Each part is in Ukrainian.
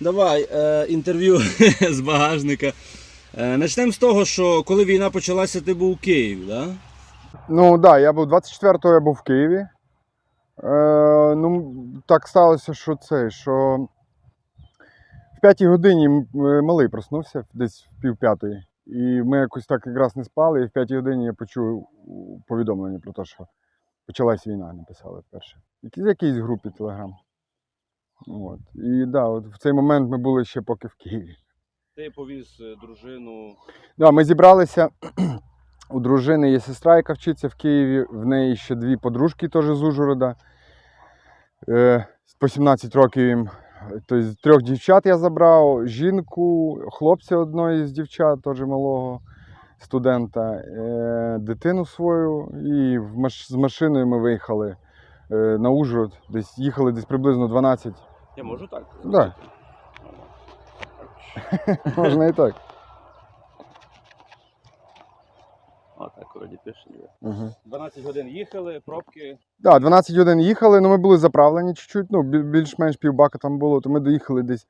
Давай е, інтерв'ю з багажника. Е, Начнемо з того, що коли війна почалася, ти був у Києві, да? Ну так, да, я був 24-го, я був в Києві. Е, ну, так сталося, що це, що в п'ятій годині е, малий проснувся, десь в пів п'ятої. І ми якось так якраз не спали, і в п'ятій годині я почув повідомлення про те, що почалась війна, написали вперше. В якійсь групі Телеграм. От. І да, от в цей момент ми були ще поки в Києві. Ти повіз е, дружину. Да, ми зібралися. У дружини є сестра, яка вчиться в Києві. В неї ще дві подружки теж з Ужгорода. Е, по 17 років їм. Тобто трьох дівчат я забрав, жінку, хлопця одної з дівчат, теж малого студента, е, дитину свою. І з машиною ми виїхали на Ужгород. Десь їхали десь приблизно 12. Я можу так? Да. Можна і так. А, так, вроді. Угу. 12 годин їхали, пробки. Так, 12 годин їхали, але ми були заправлені чуть-чуть, ну, більш-менш півбака там було, то ми доїхали десь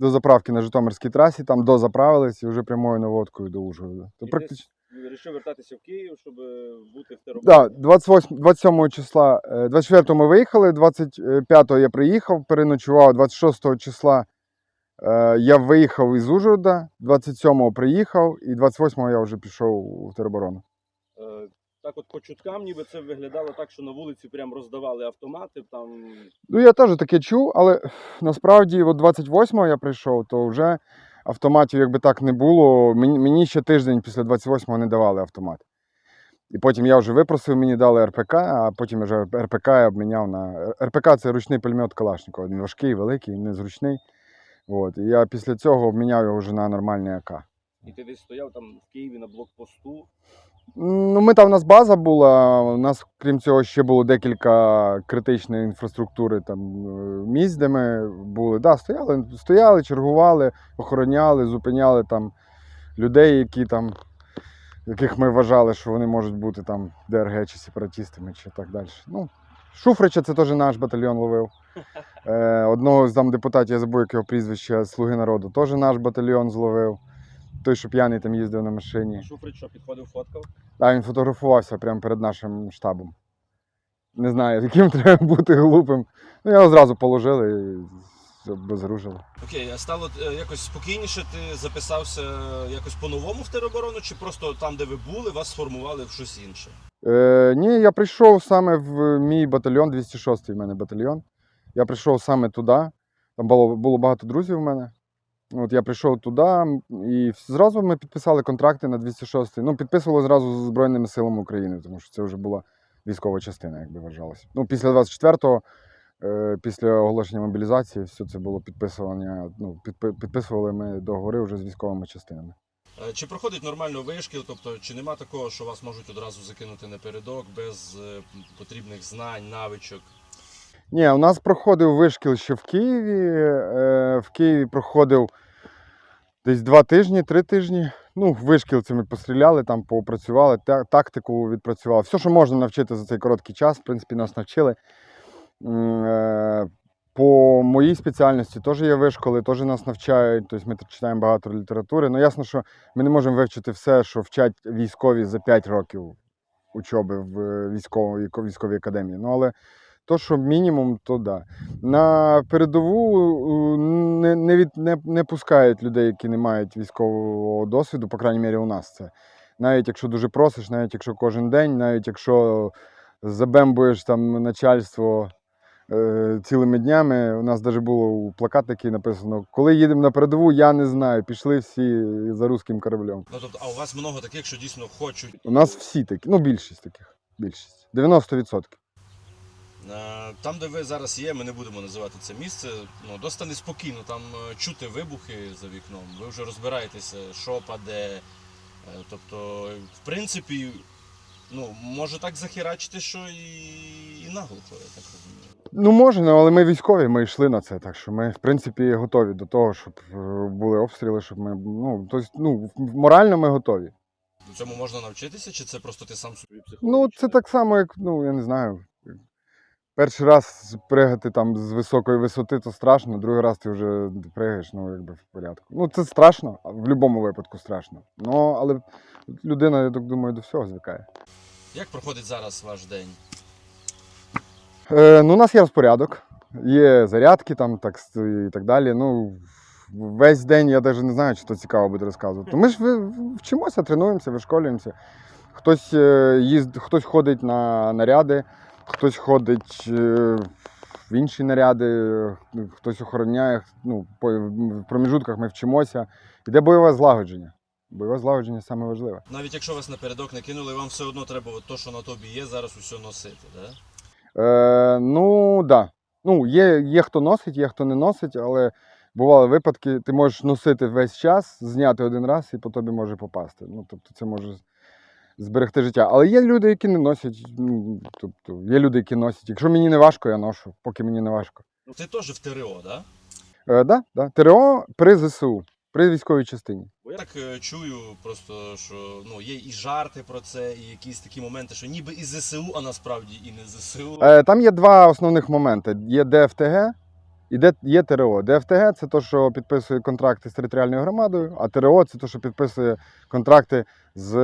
до заправки на Житомирській трасі, там дозаправились і вже прямою наводкою до Ужгорода. То практично. Вирішив вертатися в Київ, щоб е, бути в Да, 28, 27 числа, е, 24 ми виїхали, 25 я приїхав, переночував, 26 числа е, я виїхав із Ужгорода, 27-го приїхав, і 28-го я вже пішов в тероборону. Е, Так от по чуткам, ніби це виглядало так, що на вулиці прям роздавали автомати, там Ну, я теж таке чув, але насправді, от 28-го я прийшов, то вже автоматів якби так не було. Мені, ще тиждень після 28-го не давали автомат. І потім я вже випросив, мені дали РПК, а потім я вже РПК я обміняв на. РПК це ручний пулемет Калашникова. Він важкий, великий, незручний. От. І я після цього обміняв його вже на нормальний АК. і ти десь стояв там в Києві на блокпосту. Ну, ми там у нас база була. У нас, крім цього, ще було декілька критичної інфраструктури там е, місць, де ми були. Да, стояли, стояли, чергували, охороняли, зупиняли там людей, які там, яких ми вважали, що вони можуть бути там ДРГ чи сепаратистами, чи так далі. Ну, Шуфрича це теж наш батальйон ловив. Е, одного з там депутатів, я забув, як його прізвище, Слуги народу, теж наш батальйон зловив. Той, що п'яний там їздив на машині. Шуфрич, що підходив, фоткав. А він фотографувався прямо перед нашим штабом. Не знаю, яким треба бути глупим. Ну, його зразу положили і обезоружили. Окей, а стало е, якось спокійніше, ти записався якось по-новому в тероборону, чи просто там, де ви були, вас сформували в щось інше? Е, ні, я прийшов саме в мій батальйон, 206-й в мене батальйон. Я прийшов саме туди. Там було, було багато друзів у мене. От я прийшов туди, і зразу ми підписали контракти на 206-й. Ну, підписували зразу з Збройними силами України, тому що це вже була військова частина, як би вважалося. Ну, після 24-го, е, після оголошення мобілізації, все це було підписування. Ну, підписували ми договори вже з військовими частинами. Е, Чи проходить нормально вишкіл, тобто чи нема такого, що вас можуть одразу закинути напередок без е, потрібних знань, навичок? Ні, у нас проходив вишкіл ще в Києві. Е, в Києві проходив десь два тижні, три тижні. Ну, вишкіл це постріляли, там поопрацювали, тактику відпрацювали. Все, що можна навчити за цей короткий час, в принципі, нас навчили. Е, По моїй спеціальності теж є вишколи, теж нас навчають. Тобто ми читаємо багато літератури. Ну, ясно, що ми не можемо вивчити все, що вчать військові за 5 років учоби в е, військовій, військовій академії. Ну, але то, що мінімум, то да. На передову не, не, від, не, не пускають людей, які не мають військового досвіду, по крайній мірі, у нас це. Навіть якщо дуже просиш, навіть якщо кожен день, навіть якщо забембуєш там начальство е, цілими днями. У нас навіть було плакат такий написано: коли їдемо на передову, я не знаю. Пішли всі за руським кораблем. Ну тобто, а у вас много таких, що дійсно хочуть. У нас всі такі, ну більшість таких. Більшість. 90%. Е, Там, де ви зараз є, ми не будемо називати це місце. Ну, досить неспокійно, там е, чути вибухи за вікном. Ви вже розбираєтеся, що паде. Е, Тобто, в принципі, ну, може так захерачити, що і, і наглухо, я так розумію. Ну, можна, але ми військові, ми йшли на це. Так що ми, в принципі, готові до того, щоб були обстріли, щоб ми. Ну, тобто, ну, морально ми готові. Цьому можна навчитися, чи це просто ти сам собі Ну, це так само, як, ну, я не знаю. Перший раз пригати там з високої висоти, то страшно, другий раз ти вже пригаєш, ну якби в порядку. Ну, це страшно, в будь-якому випадку страшно. Ну, але людина, я так думаю, до всього звикає. Як проходить зараз ваш день? Е, ну, у нас є розпорядок, є зарядки там так, і так далі. Ну, весь день я навіть не знаю, чи то цікаво буде розказувати. Ми ж вчимося, тренуємося, вишколюємося. Хтось, е, їзд, хтось ходить на наряди, хтось ходить е, в інші наряди, е, хтось охороняє. Ну, в проміжутках ми вчимося. Іде бойове злагодження. Бойове злагодження саме важливе. Навіть якщо вас напередок не кинули, вам все одно треба от то, що на тобі є, зараз усе носити, да? Е, ну, так. Да. Ну, є, є хто носить, є хто не носить, але бували випадки, ти можеш носити весь час, зняти один раз і по тобі може попасти. Ну, тобто це може зберегти життя. Але є люди, які не носять. Ну, тобто, є люди, які носять. Якщо мені не важко, я ношу, поки мені не важко. Ти теж в ТРО, да? Е, да, да. ТРО при ЗСУ, при військовій частині. Бо я так е, чую, просто що ну є і жарти про це, і якісь такі моменти, що ніби і ЗСУ, а насправді і не ЗСУ. Е, Там є два основних моменти: є ДФТГ і де- є ТРО. ДФТГ це те, що підписує контракти з територіальною громадою, а ТРО це те, що підписує контракти з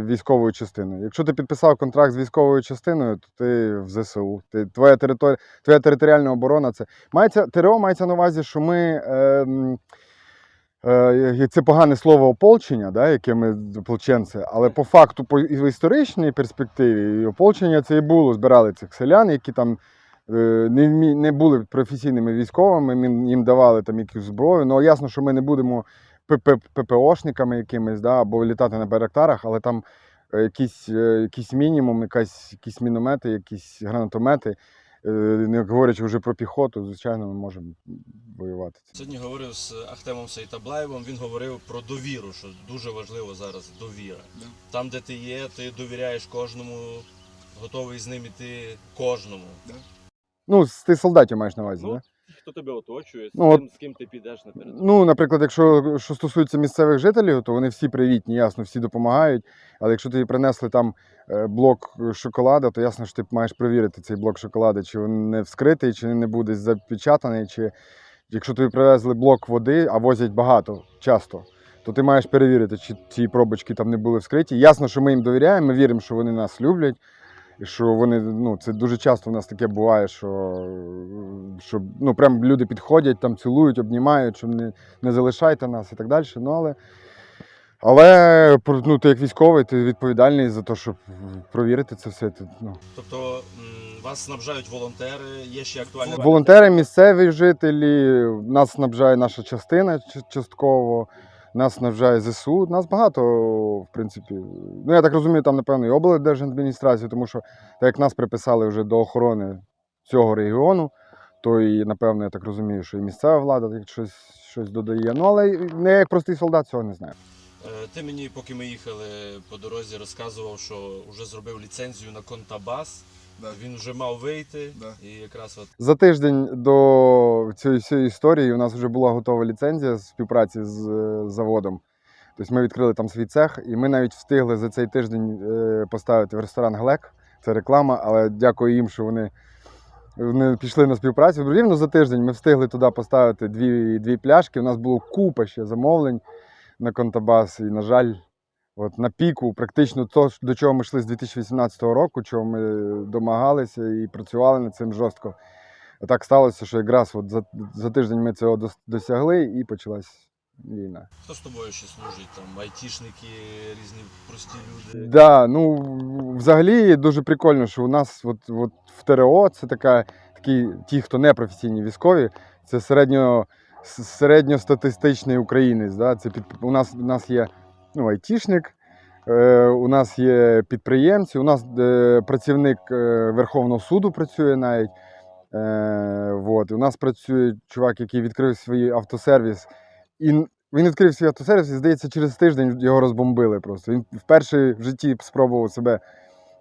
військовою частиною. Якщо ти підписав контракт з військовою частиною, то ти в ЗСУ. Ти, твоя, територія, твоя територіальна оборона це. Мається, ТРО мається на увазі, що ми. ем, Е, це погане слово ополчення, да, яке ми ополченці, але по факту, по історичній перспективі, ополчення це і було. Збирали цих селян, які там е, не, вмі, не були професійними військовими, ми їм давали там якусь зброю. Ну ясно, що ми не будемо ПП, ППОшниками якимись, да, або літати на байрактарах, але там е, якийсь, е, якийсь мінімум, якась, якісь міномети, якісь гранатомети. Е, Не говорячи вже про піхоту, звичайно, ми можемо воювати. Сьогодні говорив з Ахтемом Сейтаблаєвом, він говорив про довіру, що дуже важливо зараз довіра. Да. Там, де ти є, ти довіряєш кожному, готовий з ним іти кожному. Ну, з- ти солдатів маєш на увазі, Ну, да? Хто тебе оточує, з, Ну, от- ким, з ким ти підеш наперед. Ну, наприклад, якщо що стосується місцевих жителів, то вони всі привітні, ясно, всі допомагають. Але якщо тобі принесли там е, блок шоколада, то ясно, що ти маєш перевірити цей блок шоколада, чи він не вскритий, чи він не буде запечатаний, чи якщо тобі привезли блок води, а возять багато, часто, то ти маєш перевірити, чи ці пробочки там не були вскриті. Ясно, що ми їм довіряємо, ми віримо, що вони нас люблять. І що вони, ну, це дуже часто в нас таке буває, що, що ну, прям люди підходять, там цілують, обнімають, що не, не залишайте нас і так далі. Ну, але, але ну, ти як військовий, ти відповідальний за те, щоб провірити це все. Ти, ну. Тобто вас снабжають волонтери, є ще актуальні Волонтери, місцеві жителі, нас снабжає наша частина частково, нас снабжає ЗСУ. Нас багато, в принципі. Ну, я так розумію, там, напевно, і облдержадміністрація, тому що так як нас приписали вже до охорони цього регіону, то і, напевно, я так розумію, що і місцева влада так щось, щось додає. Ну, але не як простий солдат, цього не знаю. Е, Ти мені, поки ми їхали по дорозі, розказував, що вже зробив ліцензію на контабас. Да. Він вже мав вийти, Да. і якраз от За тиждень до цієї всієї історії у нас вже була готова ліцензія співпраці з е, заводом. Тобто ми відкрили там свій цех, і ми навіть встигли за цей тиждень е, поставити в ресторан Глек. Це реклама, але дякую їм, що вони, вони пішли на співпрацю. Рівно за тиждень ми встигли туди поставити дві, дві пляшки. У нас було купа ще замовлень на контабас. І, на жаль, от на піку, практично то, до чого ми йшли з 2018 року, чого ми домагалися і працювали над цим жорстко. Так сталося, що якраз от за, за тиждень ми цього дос- досягли і почалась війна. хто з тобою ще служить? Там айтішники, різні прості люди. Да, ну взагалі дуже прикольно, що у нас от, от в ТРО це така, такі, ті, хто не професійні військові, це середньо, середньостатистичний українець. Да? Це під, у, нас, у нас є ну, айтішник, е, у нас є підприємці, у нас е, працівник е, Верховного суду працює навіть. Е, вот. У нас працює чувак, який відкрив свій автосервіс. І він відкрив свій автосервіс, і здається, через тиждень його розбомбили просто. Він вперше в житті спробував себе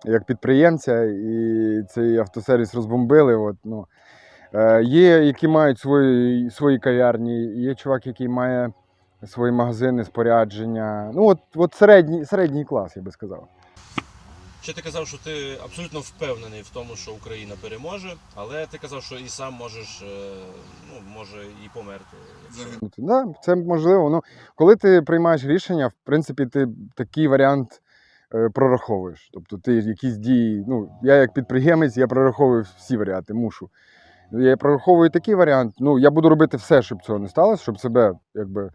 як підприємця, і цей автосервіс розбомбили. От, ну. Е, Є, які мають свої, свої кав'ярні, є чувак, який має свої магазини, спорядження. Ну, от, от середній, середній клас, я би сказав. Ще ти казав, що ти абсолютно впевнений в тому, що Україна переможе, але ти казав, що і сам можеш, е, ну, може і померти. Ну, Да, це можливо. Ну, коли ти приймаєш рішення, в принципі, ти такий варіант е, прораховуєш. Тобто ти якісь дії. Ну, я як підприємець, я прораховую всі варіанти, мушу. Я прораховую такий варіант. Ну, я буду робити все, щоб цього не сталося, щоб себе, якби.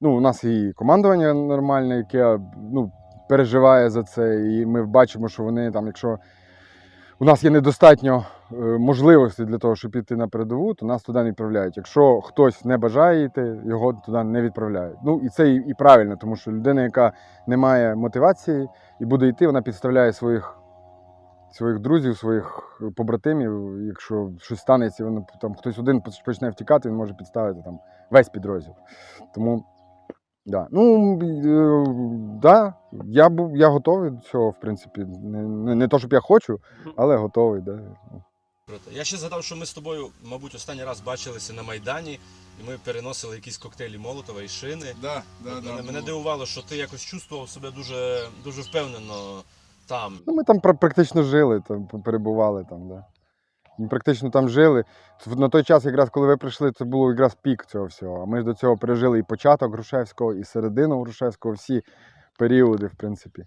Ну, у нас і командування нормальне, яке ну, переживає за це, і ми бачимо, що вони там, якщо у нас є недостатньо е, можливостей для того, щоб піти на передову, то нас туди не відправляють. Якщо хтось не бажає йти, його туди не відправляють. Ну і це і, правильно, тому що людина, яка не має мотивації і буде йти, вона підставляє своїх. Своїх друзів, своїх побратимів, якщо щось станеться, воно там хтось один почне втікати, він може підставити там весь підрозділ. Тому да. Ну, е, да, я, був, я готовий до цього, в принципі. Не, не, не то, щоб я хочу, але готовий. Да. Круто. Я ще згадав, що ми з тобою, мабуть, останній раз бачилися на Майдані, і ми переносили якісь коктейлі Молотова і шини. Да, да, От да, мене, мене було. дивувало, що ти якось чувствував себе дуже, дуже впевнено там. Ну, ми там пра- практично жили, там, перебували там, да. Ми практично там жили. На той час, якраз коли ви прийшли, це був якраз пік цього всього. А ми ж до цього пережили і початок Грушевського, і середину Грушевського, всі періоди, в принципі.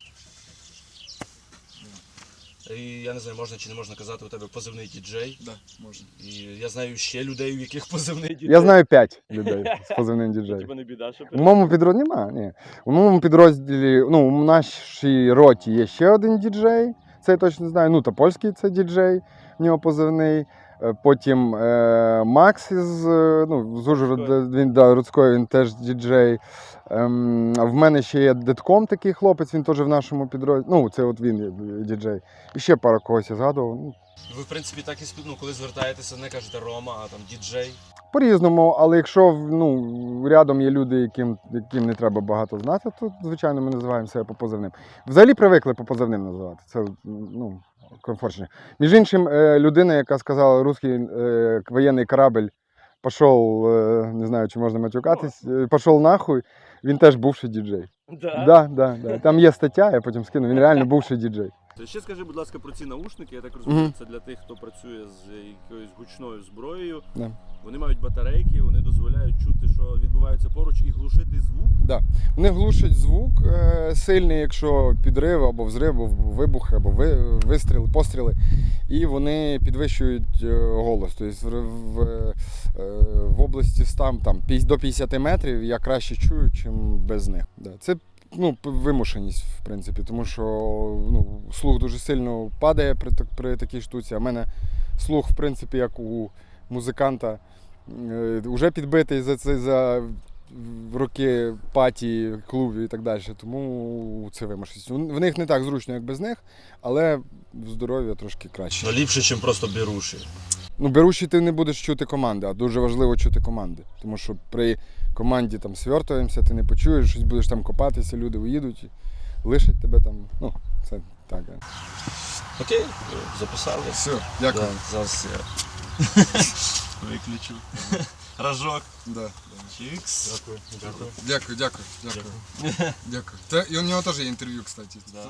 І я не знаю, можна чи не можна казати, у тебе позивний діджей. Да, можна. І я знаю ще людей, у яких позивний діджей. Я знаю п'ять людей з позивним діджей. Тебе не біда, що У моєму підрозділі нема, ні. У моєму підрозділі, ну, у нашій роті є ще один діджей. Це я точно знаю. Ну, то польський це діджей, в нього позивний. Е, Потім е, Макс із е, ну, з Ужгорода, він да, Рудської, він теж діджей. Ем, в мене ще є детком такий хлопець, він теж в нашому підрозділі. Ну, це от він є діджей. І ще пара когось я згадував. Ну, Ви, в принципі, так і спі- ну, коли звертаєтеся, не кажете Рома, а там діджей. По-різному, але якщо ну, рядом є люди, яким, яким не треба багато знати, то звичайно ми називаємо себе по позивним. Взагалі привикли по позивним називати. Це ну, комфортніше. Між іншим, е, людина, яка сказала, русський е, воєнний корабль пішов, е, не знаю, чи можна матюкатись, е, пішов нахуй, він теж бувший діджей. Да. Да, да, да. Там є стаття, я потім скину, він реально бувший діджей. Ще скажи, будь ласка, про ці наушники. Я так розумію, це для тих, хто працює з якоюсь гучною зброєю. Да. Вони мають батарейки, вони дозволяють чути, що відбувається поруч, і глушити звук. Да. Вони глушать звук е, сильний, якщо підрив або взрив, або вибух, або ви, вистріли, постріли. І вони підвищують е, голос. Тобто в, в, е, в області там, там до 50 метрів я краще чую, ніж без них. Да. Це ну, вимушеність, в принципі, тому що ну, слух дуже сильно падає при, при такій штуці. А в мене слух, в принципі, як у музиканта, е, вже підбитий за це за роки паті, клубів і так далі. Тому це вимушеність. В них не так зручно, як без них, але здоров'я трошки краще. Ну, ліпше, ніж просто беруші. Ну, беручи, ти не будеш чути команди, а дуже важливо чути команди. Тому що при команді там свертуємося, ти не почуєш, щось будеш там копатися, люди уїдуть і лишать тебе там. Ну, це так. Окей, записали. Все, дякую. Да, зараз я виключу. Рожок. Да. Чікс. Дякую. Дякую. Дякую, дякую, дякую. Дякую. Та, і у нього теж є інтерв'ю, кстати. Да.